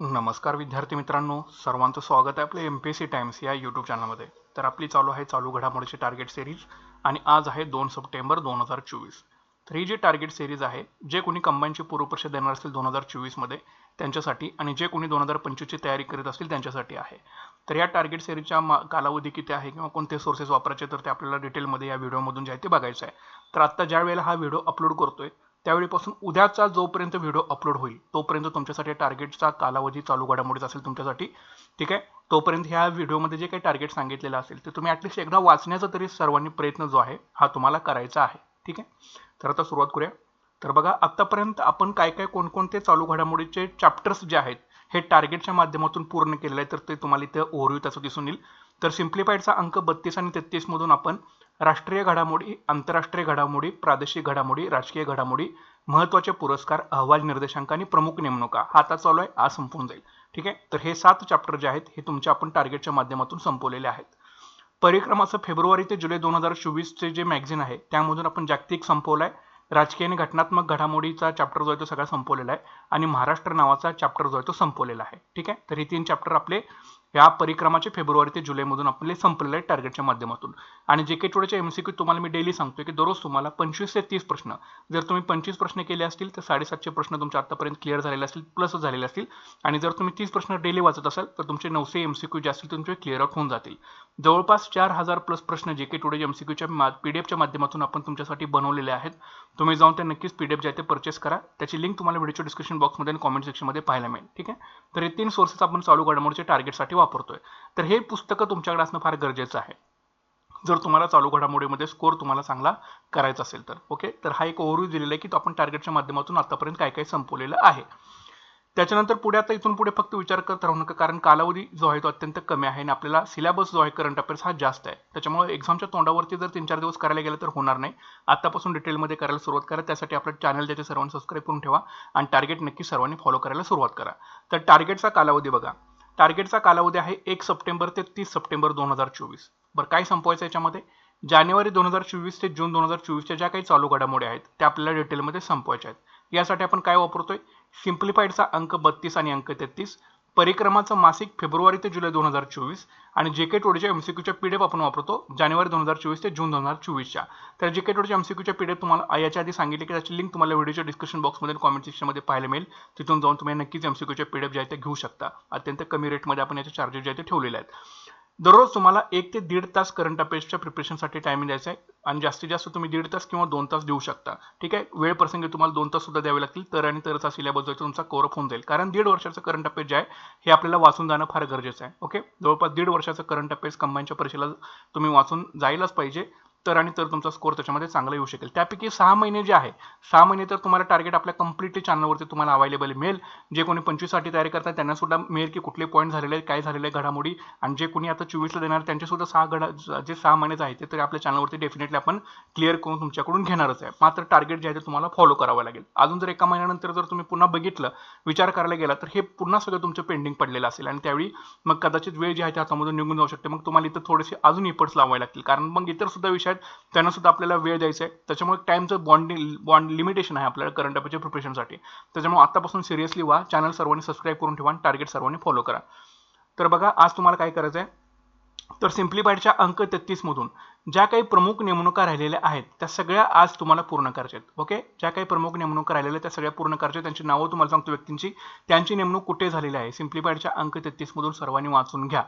नमस्कार विद्यार्थी मित्रांनो सर्वांचं स्वागत आहे आपल्या M P S C Times या यूट्यूब चॅनलमध्ये तर आपली चालू आहे चालू घडामोडीची टार्गेट सिरीज आणि आज आहे दोन सप्टेंबर दोन हजार चोवीस. तर ही जी टार्गेट सिरीज आहे जे कोणी कंबाईनची पूर्वपरीक्षा देणार असतील दोन हजार चोवीसमध्ये त्यांच्यासाठी आणि जे कोणी दोन हजार पंचवीसची तयारी करीत असतील त्यांच्यासाठी आहे. तर या टार्गेट सिरीजच्या मा कालावधी किती आहे किंवा कोणते सोर्सेस वापरायचे तर ते आपल्याला डिटेलमध्ये या व्हिडिओमधून जे आहे ते बघायचं आहे. तर आत्ता ज्या वेळेला हा व्हिडिओ अपलोड करतोय त्यावेळीपासून उद्याचा जोपर्यंत व्हिडिओ अपलोड होईल तोपर्यंत तुमच्यासाठी टार्गेटचा कालावधी चालू घडामोडीच असेल तुमच्यासाठी. ठीक आहे? तोपर्यंत ह्या व्हिडिओमध्ये जे काही टार्गेट सांगितलेलं असेल ते तुम्ही ॲटलिस्ट एकदा वाचण्याचा तरी सर्वांनी प्रयत्न जो आहे हा तुम्हाला करायचा आहे. ठीक आहे? तर आता सुरुवात करूया. तर बघा आत्तापर्यंत आपण काय काय कोणकोणते चालू घडामोडीचे चॅप्टर्स जे आहेत हे टार्गेटच्या माध्यमातून पूर्ण केलेलं आहे तर ते तुम्हाला इथं ओव्हरव्ह्यू त्याचं दिसून येईल. तर सिम्प्लिफाईडचा अंक बत्तीस आणि तेहतीसमधून आपण राष्ट्रीय घडामोडी आंतरराष्ट्रीय घडामोडी प्रादेशिक घडामोडी राजकीय घडामोडी महत्त्वाचे पुरस्कार अहवाल निर्देशांक आणि प्रमुख नेमणुका. हा आता चालू आहे आज संपून जाईल. ठीक आहे? तर हे सात चॅप्टर जे आहेत हे तुमच्या आपण टार्गेटच्या माध्यमातून संपवलेले आहेत. परिक्रमाचं फेब्रुवारी ते जुलै दोन हजार चोवीसचे जे मॅगझिन आहे त्यामधून आपण जागतिक संपवलाय. आहे राजकीय आणि घटनात्मक घडामोडीचा चॅप्टर जो आहे तो सगळा संपवलेला आहे. आणि महाराष्ट्र नावाचा चॅप्टर जो आहे तो संपवलेला आहे. ठीक आहे? तर हे तीन चॅप्टर आपले या परिक्रमाचे फेब्रुवारी ते जुलैमधून आपले संपलेले टार्गेटच्या माध्यमातून. आणि जे के टोडेच्या एम सी क्यू तुम्हाला मी डेली सांगतोय की दररोज तुम्हाला पंचवीस ते तीस प्रश्न जर तुम्ही पंचवीस प्रश्न केले असतील तर साडेसातशे प्रश्न तुमच्या आतापर्यंत क्लिअर झालेले असतील प्लस झालेले असतील. आणि जर तुम्ही तीस प्रश्न डेली वाचत असाल तर तुमचे नऊशे एम जे असतील तुमचे क्लिअर आउट होऊन जातील. जवळपास चार हजार प्लस प्रश्न J K today M C क्यूच्या P D एफच्या माध्यमातून आपण तुमच्यासाठी बनवलेले आहेत तुम्ही जाऊन ते नक्कीच पी डी एफ जे आहे ते परचेस करा. त्याची लिंक तुम्हाला व्हिडिओच्या डिस्क्रिप्शन बॉक्समध्ये आणि कॉमेंट सेक्शनमध्ये पाहायला मिळेल. ठीक आहे? तर हे तीन सोर्सेस आपण चालू घडामोडीच्या टार्गेटसाठी वापरतोय. तर हे पुस्तकं तुमच्याकडे असणं फार गरजेचं आहे. जर तुम्हाला चालू घडामोडीमध्ये स्कोर तुम्हाला चांगला करायचा असेल तर ओके तर हा एक ओव्हरव्ह्यू दिलेला आहे की तो आपण टार्गेटच्या माध्यमातून आतापर्यंत काय काय संपवलेलं आहे. त्याच्यानंतर पुढे आता इथून पुढे फक्त विचार करत राहू नका कारण कालावधी जो आहे तो अत्यंत कमी आहे आणि आपल्याला सिलेबस जो आहे करंट अफेअर्स हा जास्त आहे. त्याच्यामुळे एक्झामच्या तोंडावरती जर तीन चार दिवस करायला गेलं तर होणार नाही. आतापासून डिटेलमध्ये करायला सुरुवात करा त्यासाठी आपलं चॅनल ज्याचे सर्वांनी सबस्क्राईब करून ठेवा आणि टार्गेट नक्की सर्वांनी फॉलो करायला सुरुवात करा. तर टार्गेटचा कालावधी बघा. टार्गेटचा कालावधी आहे एक सप्टेंबर ते तीस सप्टेंबर दोन हजार चोवीस. बरं काय संपवायचं याच्यामध्ये? जानेवारी दोन हजार चोवीस ते जून दोन हजार चोवीसच्या ज्या काही चालू घडामोडी आहेत त्या आपल्याला डिटेलमध्ये संपवायच्या आहेत. यासाठी आपण काय वापरतोय? सिम्प्लिफाईडचा अंक बत्तीस आणि अंक तेहतीस. परिक्रमाचं मासिक फेब्रुवारी ते जुलै दोन हजार चोवीस आणि जे के टोडीच्या एमसीक्यूच्या पीडीएफ आपण वापरतो जानेवारी दोन हजार चोवीस ते जून दोन हजार चोवीसच्या. तर जे के टोडीच्या एमसीक्यूच्या पीडीएफ तुम्हाला याच्या आधी सांगितले की त्याची लिंक तुम्हाला व्हिडिओच्या डिस्क्रिप्शन बॉक्समध्ये कॉमेंट सेक्शनमध्ये पाहायला मिळेल. तिथून जाऊन तुम्ही नक्कीच एमसीक्यूच्या पीडीएफ जे आहे ते घेऊ शकता. अत्यंत कमी रेटमध्ये आपण याचे चार्जेस जे आहे ते ठेवलेले आहेत. दररोज तुम्हाला एक ते दीड तास करंट अफेअर्सच्या प्रिपरेशनसाठी टायमिंग द्यायचा आहे. आणि जास्तीत जास्त तुम्ही दीड तास किंवा दोन तास देऊ शकता. ठीक आहे? वेळ प्रसंगी तुम्हाला दोन तास सुद्धा द्यावे लागतील. तर आणि तरचा सिलेबस जो तुमचा कोरप होऊन जाईल. कारण दीड वर्षाचं करंट अफेअर्स जे आहे हे आपल्याला वाचून जाणं फार गरजेचं आहे. ओके जवळपास दीड वर्षाचं करंट अफेअर्स कंबाईनच्या परीक्षेला तुम्ही वाचून जायलाच पाहिजे. तर आणि तर तुमचा स्कोर त्याच्यामध्ये चांगला येऊ शकेल. त्यापैकी सहा महिने जे आहे सहा महिने तर तुम्हाला टार्गेट आपल्या कम्प्लिटली चॅनलवरती तुम्हाला अवेलेबल मिळेल. जे कोणी पंचवीससाठी तयारी करतात त्यांना सुद्धा मिळेल की कुठले पॉईंट झालेले आहेत काय झालेले आहे घडामोडी. आणि जे कोणी आता चोवीसला देणार त्यांचे सुद्धा सहा घडा जे सहा महिनेच आहेत ते तरी आपल्या चॅनलवरती डेफिनेटली आपण क्लिअर करून तुमच्याकडून घेणारच आहे. मात्र टार्गेट जे आहे ते तुम्हाला फॉलो करावं लागेल. अजून जर एका महिन्यानंतर जर तुम्ही पुन्हा बघितलं विचार करायला गेला तर हे पुन्हा सगळं तुमचं पेंडिंग पडलेलं असेल. आणि त्यावेळी मग कदाचित वेळ जी आहे त्या हातामधून निघून जाऊ शकते. मग तुम्हाला इथं थोडेसे अजून इफर्ट्स लावावे लागतील. कारण मग इतर सुद्धा विषय आहेत त्यांना सुद्धा आपल्याला वेळ द्यायचा आहे. त्याच्यामुळे टाईमचं बॉन्ड बॉन्ड लिमिटेशन आहे आपल्याला करंट अफेअरच्या प्रिपरेशनसाठी त्याच्यामुळे आतापासून सिरियसली व्हा चॅनल सर्वांनी सबस्क्राईब करून ठेवा टार्गेट सर्वांनी फॉलो करा. तर बघा आज तुम्हाला काय करायचं आहे तर सिम्प्लिफाईडच्या अंक तेहतीसमधून ज्या काही प्रमुख नेमणुका राहिलेल्या आहेत त्या सगळ्या आज तुम्हाला पूर्ण करायच्या आहेत. ओके ज्या काही प्रमुख नेमणुका राहिलेल्या त्या सगळ्या पूर्ण करायच्या त्यांची नावं तुम्हाला सांगतो व्यक्तींची. त्यांची नेमणूक कुठे झालेली आहे? सिम्प्लिफाईडच्या अंक तेहतीसमधून सर्वांनी वाचून घ्या.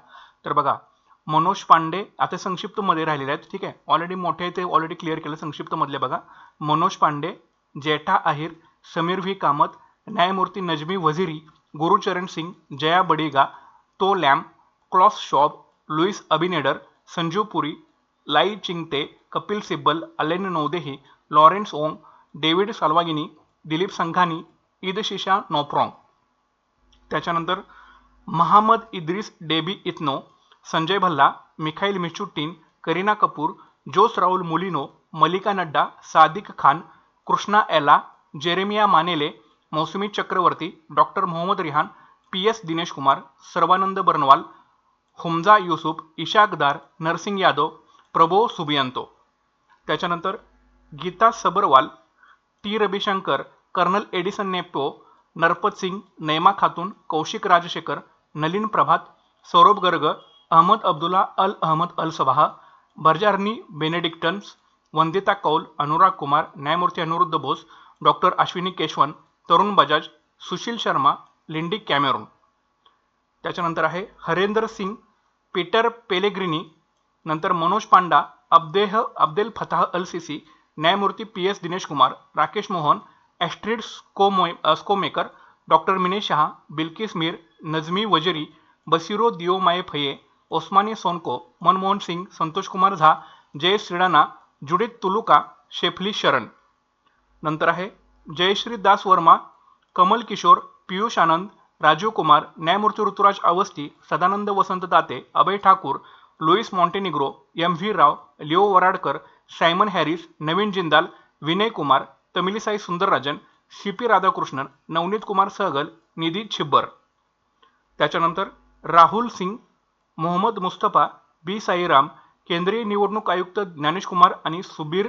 तर बघा मनोज पांडे आता संक्षिप्त मध्ये राहिलेले आहेत. ठीक आहे. ऑलरेडी मोठे ते ऑलरेडी क्लिअर केलं संक्षिप्त मधले बघा. मनोज पांडे जेठा अहिर समीर व्ही. कामत न्यायमूर्ती Najmi Waziri Gurucharan Singh Jaya Badiga To Lam Klaus Schwab Luis Abinader Sanju Puri Lai Chingte Kapil Sibal Alain Noudehou Lawrence Wong David Salvagnini Dilip Sanghani ईदशिशा नोप्रॉंग. त्याच्यानंतर Mahamat Idriss Deby Itno Sanjay Bhalla Mikhail Mishustin Kareena Kapoor Jose Raul Mulino Malika Nadda Sadiq Khan Krishna Ella Jeremiah Manele Mausami Chakraborty doctor Mohammad Rihan P S Dinesh Kumar Sarvanand Barnwal Humza Yousaf Ishaq Dar Narsingh Yadav Prabowo Subianto. त्याच्यानंतर Geeta Sabharwal T Ravishankar colonel Edison Nepo Narpat Singh Naima Khatoon Kaushik Rajshekhar Nalin Prabhat Saurabh Garg Ahmad Abdullah Al Ahmad Al Sabah Bjarni Benediktsson Vandita Kaul Anurag Kumar न्यायमूर्ती Aniruddha Bose doctor Ashwini Keshavan Tarun Bajaj Sushil Sharma Lindy Cameron. त्याच्यानंतर आहे Harendra Singh Peter Pellegrini नंतर मनोज पांडा अब्देह Abdel Fattah Al Sisi न्यायमूर्ती P S Dinesh Kumar Rakesh Mohan Astrid स्कोमो Schomaker doctor मिने शहा बिल्किस मीर नजमी वजरी बसिरो दिओमाये फये ओस्मानी सोनको मनमोहन सिंग संतोष कुमार झा जय श्रीडाना जुडित तुलुका शेफली शरण. नंतर आहे जयश्री दास वर्मा कमल किशोर पियुष आनंद राजीव कुमार न्यायमूर्ती Rituraj Awasthi Sadanand Vasant Date Abhay Thakur Luis Montenegro M V Rao Leo Varadkar Simon Harris Naveen Jindal Vinay Kumar Tamilisai Soundararajan C P Radhakrishnan Navneet Kumar Sehgal Nidhi Chhibber. त्याच्यानंतर राहुल सिंग मोहम्मद मुस्तफा बी. साईराम केंद्रीय निवडणूक आयुक्त ज्ञानेशकुमार आणि Subir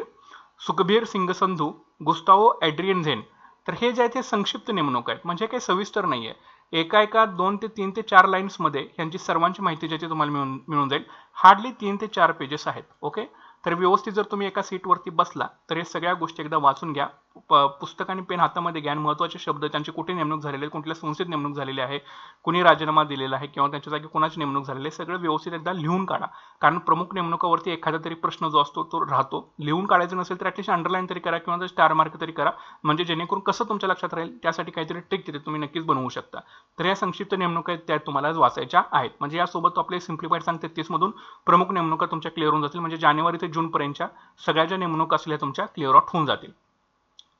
Sukhbir Singh Sandhu Gustavo Adrianzen. तर हे जे आहे ते संक्षिप्त नेमणूक आहेत. म्हणजे काही सविस्तर नाही आहे एका एका दोन ते तीन ते चार लाईन्समध्ये यांची सर्वांची माहिती ज्याची तुम्हाला मिळून मिळून जाईल. हार्डली तीन ते चार पेजेस आहेत. ओके तर व्यवस्थित जर तुम्ही एका सीटवरती बसला तर हे सगळ्या गोष्टी एकदा वाचून घ्या. प पुस्तक आणि पेन हातामध्ये घ्या महत्त्वाचे शब्द त्यांची कुठे नेमणूक झालेली आहे कुठल्या संस्थेत नेमणूक झालेली आहे कुणी राजीनामा दिलेला आहे किंवा त्यांच्या जागी कोणाची नेमणूक झालेली आहे सगळं व्यवस्थित एकदा लिहून काढा. कारण प्रमुख नेमणुकावरती एखादा तरी प्रश्न जो असतो तो राहतो. लिहून काढायचं नसेल तर ॲटलिस्ट अंडरलाईन तरी करा किंवा स्टार मार्क तरी करा. म्हणजे जेणेकरून कसं तुमच्या लक्षात राहील त्यासाठी काहीतरी ट्रिक तिथे तुम्ही नक्कीच बनवू शकता. तर या संक्षिप्त नेमणुका त्या तुम्हाला वाचायच्या आहेत. म्हणजे यासोबत आपले सिम्प्लिफाईड सांग तेहतीसमधून प्रमुख नेमणुका तुमच्या क्लिअर होऊन जातील. म्हणजे जानेवारी ते जूनपर्यंतच्या सगळ्या ज्या नेमणूक असल्या तुमच्या क्लिअर आउट होऊन जातील.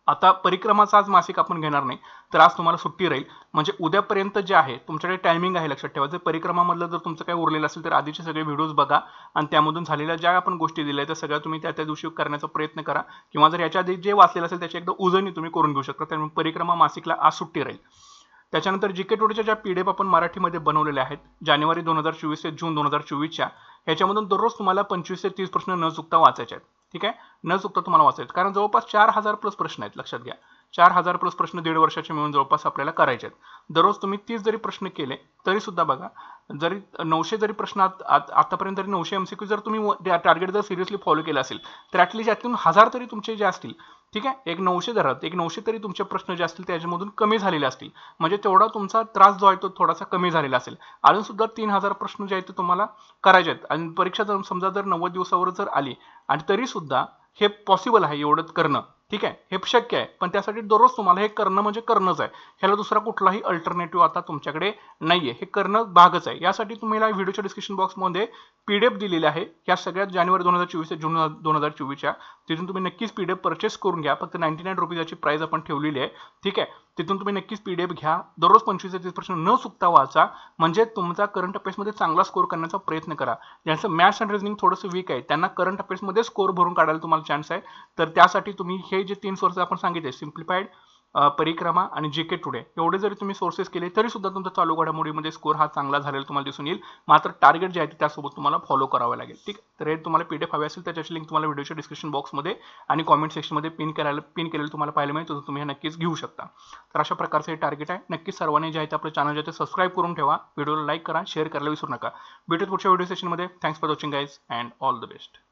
आता परिक्रमाचा आज मासिक आपण घेणार नाही तर आज तुम्हाला सुट्टी राहील. म्हणजे उद्यापर्यंत जे आहे तुमच्याकडे टायमिंग आहे लक्षात ठेवा. जर परिक्रमामधलं जर तुमचं काही उरलेलं असेल तर आधीचे सगळे व्हिडिओज बघा आणि त्यामधून झालेल्या ज्या आपण गोष्टी दिल्या त्या सगळ्या तुम्ही त्या त्या दिवशी करण्याचा प्रयत्न करा. किंवा जर याच्या आधी जे वाचलेलं असेल त्याची एकदा उजळणी तुम्ही करून घेऊ शकता. त्यामुळे परिक्रमा मासिकला आज सुट्टी राहील. त्याच्यानंतर जी के टुडेच्या ज्या पी डी एफ आपण मराठीमध्ये बनवलेल्या आहेत जानेवारी दोन हजार चोवीस ते जून दोन हजार चोवीसच्या ह्याच्यामधून दररोज तुम्हाला पंचवीस ते तीस प्रश्न न चुकता वाचायचे आहेत. ठीक आहे? न चुकता तुम्हाला वाचायचं कारण जवळपास चार हजार प्लस प्रश्न आहेत लक्षात घ्या. चार हजार प्लस प्रश्न दीड वर्षाचे मिळून जवळपास आपल्याला करायचे आहेत. दररोज तुम्ही तीस जरी प्रश्न केले तरी सुद्धा बघा जरी नऊशे जरी प्रश्न आतापर्यंत जरी नऊशे एमसीक्यू जर तुम्ही टार्गेट जर सिरियसली फॉलो केलं असेल तर ॲटलीस्ट यातून हजार तरी तुमचे जे असतील ठीक आहे एक नऊशे धरात एक नऊशे तरी तुमचे प्रश्न जे असतील त्याच्यामधून कमी झालेले असतील. म्हणजे तेवढा तुमचा त्रास जो आहे तो थोडासा कमी झालेला असेल. अजून सुद्धा तीन हजार प्रश्न जे आहेत ते तुम्हाला करायचे आहेत. आणि परीक्षा जर समजा जर नव्वद दिवसावर जर आली आणि तरी सुद्धा हे पॉसिबल आहे एवढं करणं. ठीक आहे? हे शक्य आहे. पण त्यासाठी दररोज तुम्हाला हे करणं म्हणजे करणंच आहे. ह्याला दुसरा कुठलाही अल्टरनेटिव्ह आता तुमच्याकडे नाहीये. हे करणं भागच आहे. यासाठी तुम्हाला व्हिडिओच्या डिस्क्रिप्शन बॉक्समध्ये पीडीएफ दिलेली आहे. या सगळ्यात जानेवारी दोन हजार चोवीस ते जून दोन हजार चोवीसच्या तिथून तुम्ही नक्कीच पीडीएफ परचेस करून घ्या. फक्त नाईन्टी नाईन रुपीज याची प्राईस आपण ठेवलेली आहे. ठीक आहे? तिथून तुम्ही नक्कीच पीडीएफ घ्या. दररोज पंचवीस ते तीस प्रश्न न चुकता वाचा. म्हणजे तुमचा करंट अफेअर्समध्ये चांगला स्कोर करण्याचा प्रयत्न करा. ज्यांचं मॅथ्स अँड रिजनिंग थोडंसं वीक आहे त्यांना करंट अफेअर्समध्ये स्कोर भरून काढायला तुम्हाला चान्स आहे. तर त्यासाठी तुम्ही हे जे तीन सोर्सेस आपण सांगितले सिम्प्लिफाईड परिक्रमा आणि जे के टुडे एवढे जरी तुम्ही सोर्सेस केले तरी सुद्धा तुमचा चालू घडामोडीमध्ये स्कोर हा चांगला झालेला तुम्हाला दिसून येईल. मात्र टार्गेट जे आहे त्यासोबत तुम्हाला फॉलो करावं लागेल. ठीक? तर हे तुम्हाला पीडीएफ हवे असेल त्याची लिंक तुम्हाला व्हिडिओच्या डिस्क्रिप्शन बॉक्समध्ये आणि कॉमेंट सेक्शनमध्ये पिन करायला पिन केलेलं तुम्हाला पाहायला मिळेल तर तुम्ही हे नक्कीच घेऊ शकता. तर अशा प्रकारचं हे टार्गेट आहे. नक्कीच सर्वांनी जे आहे ते आपलं चॅनल जे ते सबस्क्राईब करून ठेवा. व्हिडिओला लाईक करा शेअर करायला विसरू नका. भेटत पुढच्या व्हिडिओ सेशनमध्ये thanks for watching guys and all the best